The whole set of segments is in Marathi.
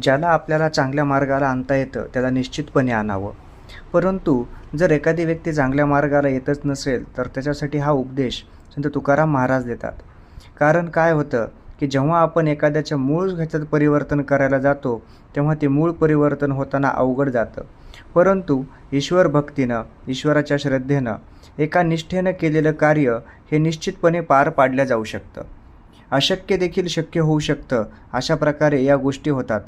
ज्याला आपल्याला चांगल्या मार्गाला आणता येतं त्याला निश्चितपणे आणावं. परंतु जर एखादी व्यक्ती चांगल्या मार्गाला येतच नसेल तर त्याच्यासाठी हा उपदेश संत तुकाराम महाराज देतात. कारण काय होतं की जेव्हा आपण एखाद्याच्या मूळ ह्याच्यात परिवर्तन करायला जातो तेव्हा ते मूळ परिवर्तन होताना अवघड जातं. परंतु ईश्वर भक्तीनं ईश्वराच्या श्रद्धेनं एका निष्ठेनं केलेलं कार्य हे निश्चितपणे पार पाडलं जाऊ शकतं. अशक्य देखील शक्य होऊ शकतं अशा प्रकारे या गोष्टी होतात.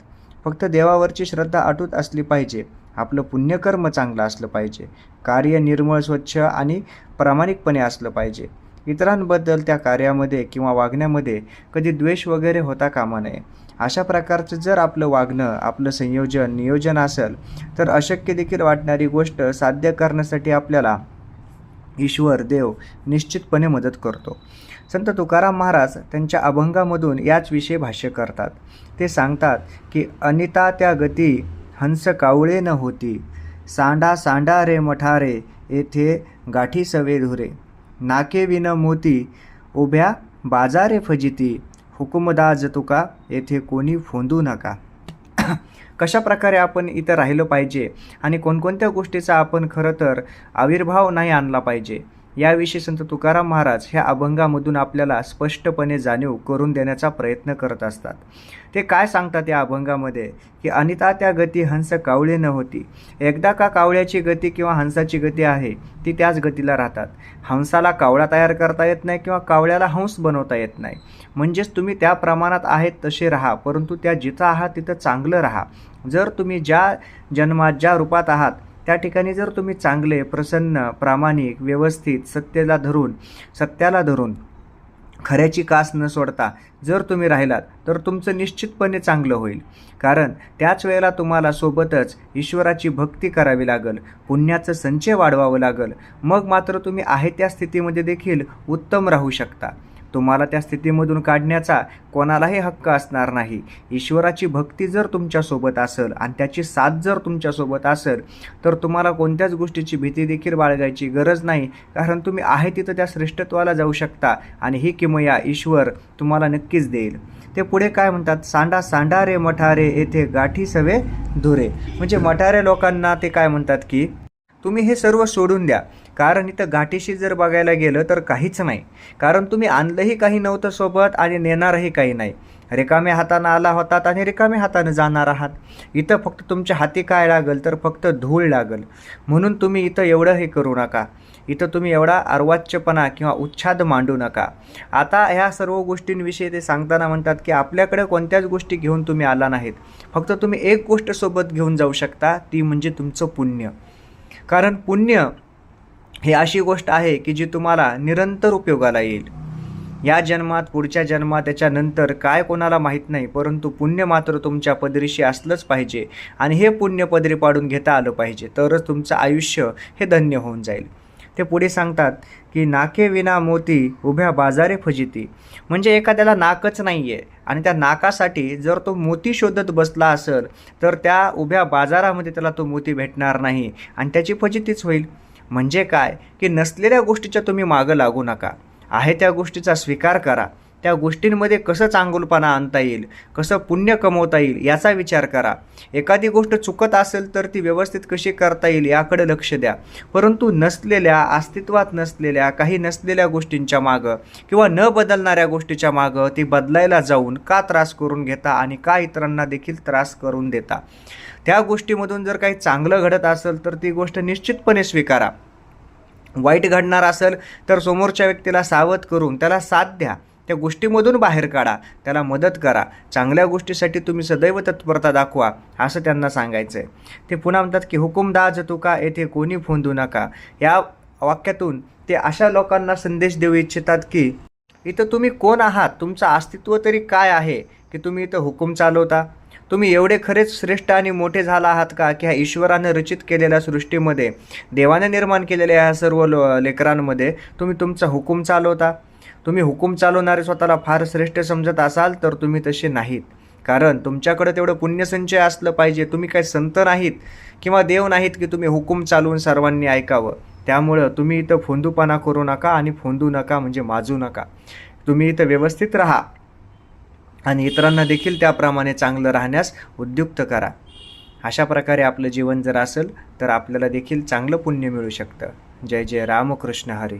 फक्त देवावरची श्रद्धा अटूट असली पाहिजे. आपलं पुण्यकर्म चांगलं असलं पाहिजे. कार्य निर्मळ स्वच्छ आणि प्रामाणिकपणे असलं पाहिजे. इतरांबद्दल त्या कार्यामध्ये किंवा वागण्यामध्ये कधी द्वेष वगैरे होता कामा नये. अशा प्रकारचं जर आपलं वागणं आपलं संयोजन नियोजन असेल तर अशक्य देखील वाटणारी गोष्ट साध्य करण्यासाठी आपल्याला ईश्वर देव निश्चितपणे मदत करतो. संत तुकाराम महाराज त्यांच्या अभंगामधून याच विषयी भाष्य करतात. ते सांगतात की अनिता त्या गती हंस कावळे न होती. सांडा सांडा रे मठारे येथे गाठी सवे धुरे. नाके विन मोती उभ्या बाजारे फजिती. हुकुमदाज तुका येथे कोणी फोंदू नका. कशा प्रकारे आपण इथं राहिलं पाहिजे आणि कोणकोणत्या गोष्टीचा आपण खरं तर आविर्भाव नाही आणला पाहिजे? याविषयी संत तुकाराम महाराज ह्या अभंगामधून आपल्याला स्पष्टपणे जाणीव करून देण्याचा प्रयत्न करत असतात. ते काय सांगतात या अभंगामध्ये? की अनिता त्या गती हंस कावळे न होती. एकदा का कावळ्याची गती किंवा हंसाची गती आहे ती त्याच गतीला राहतात. हंसाला कावळा तयार करता येत नाही किंवा कावळ्याला हंस बनवता येत नाही. म्हणजेच तुम्ही त्या प्रमाणात आहेत तसे राहा परंतु त्या जिथं आहात तिथं चांगलं राहा. जर तुम्ही ज्या जन्मात ज्या रूपात आहात त्या ठिकाणी जर तुम्ही चांगले प्रसन्न प्रामाणिक व्यवस्थित सत्यला धरून सत्याला धरून खऱ्याची कास न सोडता जर तुम्ही राहिलात तर तुमचं निश्चितपणे चांगलं होईल. कारण त्याच वेळेला तुम्हाला सोबतच ईश्वराची भक्ती करावी लागल पुण्याचं संचय वाढवावं लागल. मग मात्र तुम्ही आहे त्या स्थितीमध्ये देखील उत्तम राहू शकता. तुम्हाला त्या स्थितीमधून काढण्याचा कोणालाही हक्क असणार नाही. ईश्वराची भक्ती जर तुमच्यासोबत असेल आणि त्याची साथ जर तुमच्यासोबत असेल तर तुम्हाला कोणत्याच गोष्टीची भीती देखील बाळगायची गरज नाही. कारण तुम्ही आहे तिथं त्या श्रेष्ठत्वाला जाऊ शकता आणि ही किमया ईश्वर तुम्हाला नक्कीच देईल. ते पुढे काय म्हणतात? सांडा सांडा रे मठारे येथे गाठी सवे धुरे. म्हणजे मठारे लोकांना ते काय म्हणतात की तुम्ही हे सर्व सोडून द्या. कारण इथं गाठीशी जर बघायला गेलं तर काहीच नाही. कारण तुम्ही आणलंही काही नव्हतं सोबत आणि नेणारही काही नाही. रिकाम्या हातानं आला होतात आणि रिकाम्या हातानं जाणार आहात. इथं फक्त तुमच्या हाती काय लागल तर फक्त धूळ लागल. म्हणून तुम्ही इथं एवढं हे करू नका. इथं तुम्ही एवढा अर्वाच्यपणा किंवा उच्छाद मांडू नका. आता ह्या सर्व गोष्टींविषयी ते सांगताना म्हणतात की आपल्याकडे कोणत्याच गोष्टी घेऊन तुम्ही आला नाहीत. फक्त तुम्ही एक गोष्ट सोबत घेऊन जाऊ शकता ती म्हणजे तुमचं पुण्य. कारण पुण्य ही अशी गोष्ट आहे की जी तुम्हाला निरंतर उपयोगाला येईल. या जन्मात पुढच्या जन्मात त्याच्यानंतर काय कोणाला माहीत नाही परंतु पुण्य मात्र तुमच्या पदरीशी असलंच पाहिजे आणि हे पुण्य पदरी पाडून घेता आलं पाहिजे. तरच तुमचं आयुष्य हे धन्य होऊन जाईल. ते पुढे सांगतात की नाके विना मोती उभ्या बाजारे फजिती. म्हणजे एखाद्याला नाकच नाही आहे आणि त्या नाकासाठी जर तो मोती शोधत बसला असेल तर त्या उभ्या बाजारामध्ये त्याला तो मोती भेटणार नाही आणि त्याची फजितीच होईल. म्हणजे काय? की नसलेल्या गोष्टीच्या तुम्ही मागं लागू नका. आहे त्या गोष्टीचा स्वीकार करा. त्या गोष्टींमध्ये कसं चांगुलपणा आणता येईल कसं पुण्य कमवता येईल याचा विचार करा. एखादी गोष्ट चुकत असेल तर ती व्यवस्थित कशी करता येईल याकडे लक्ष द्या. परंतु नसलेल्या अस्तित्वात नसलेल्या काही नसलेल्या गोष्टींच्या मागं किंवा न बदलणाऱ्या गोष्टीच्या मागं ती बदलायला जाऊन का त्रास करून घेता आणि का इतरांना देखील त्रास करून देता. त्या गोष्टीमधून जर काही चांगलं घडत असेल तर ती गोष्ट निश्चितपणे स्वीकारा. वाईट घडणार असेल तर समोरच्या व्यक्तीला सावध करून त्याला साथ द्या. त्या गोष्टीमधून बाहेर काढा. त्याला मदत करा. चांगल्या गोष्टीसाठी तुम्ही सदैव तत्परता दाखवा असं त्यांना सांगायचं आहे ते पुन्हा म्हणतात की हुकुमदाज तुका येथे कोणी फोंदू नका. या वाक्यातून ते अशा लोकांना संदेश देऊ इच्छितात की इथं तुम्ही कोण आहात? तुमचं अस्तित्व तरी काय आहे की तुम्ही इथं हुकूम चालवता? तुम्ही एवढे खरेच श्रेष्ठ आणि मोठे झाला आहात का की ह्या ईश्वरानं रचित केलेल्या सृष्टीमध्ये देवाने निर्माण केलेल्या ह्या सर्व लो लेकरांमध्ये तुम्ही तुमचा हुकूम चालवता? तुम्ही हुकूम चालवणारे स्वतःला फार श्रेष्ठ समजत असाल तर तुम्ही तसे नाहीत. कारण तुमच्याकडे तेवढं पुण्यसंचय असलं पाहिजे. तुम्ही काही संत नाहीत किंवा देव नाहीत की तुम्ही हुकूम चालवून सर्वांनी ऐकावं. त्यामुळं तुम्ही इथं फोंदूपणा करू नका आणि फोंदू नका म्हणजे माजू नका. तुम्ही इथं व्यवस्थित राहा आणि इतरांना देखील त्याप्रमाणे चांगलं राहण्यास उद्युक्त करा. अशा प्रकारे आपलं जीवन जर असेल तर आपल्याला देखील चांगलं पुण्य मिळू शकतं. जय जय रामकृष्ण हरी.